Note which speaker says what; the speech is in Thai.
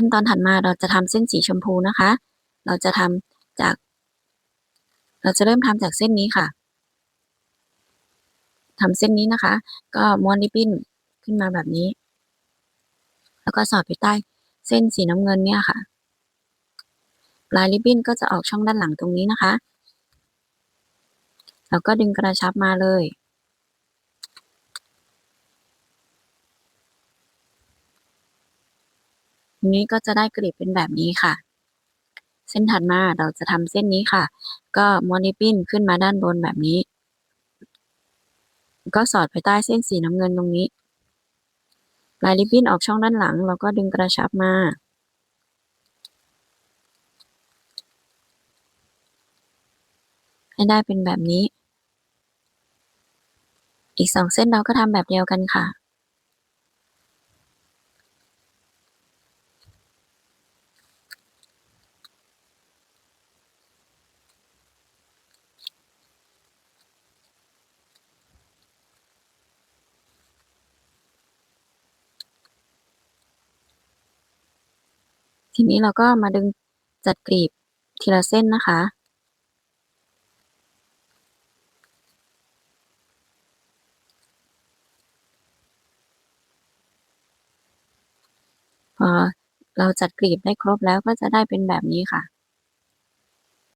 Speaker 1: ขั้นตอนถัดมาเราจะทำเส้นสีชมพูนะคะ เราจะทำจาก เราจะเริ่มทำจากเส้นนี้ค่ะทำเส้นนี้นะคะ ก็ม้วนริบบิ้นขึ้นมาแบบนี้ แล้วก็สอดไปใต้เส้นสีน้ำเงินเนี่ยค่ะ ปลายริบบิ้นก็จะออกช่องด้านหลังตรงนี้นะคะ แล้วก็ดึงกระชับมาเลย ทีนี้ก็จะได้กลีบเป็นแบบนี้ค่ะ เส้นถัดมาเราจะทำเส้นนี้ค่ะ ก็ม้วนริบบิ้นขึ้นมาด้านบนแบบนี้ ก็สอดไปใต้เส้นสีน้ำเงินตรงนี้ปลายริบบิ้นออกช่องด้านหลัง เราก็ดึงกระชับมาให้ได้เป็นแบบนี้ อีกสองเส้นเราก็ทำแบบเดียวกันค่ะ ทีนี้เราก็มาดึงจัดกลีบทีละเส้นนะคะ พอเราจัดกลีบได้ครบแล้วก็จะได้เป็นแบบนี้ค่ะ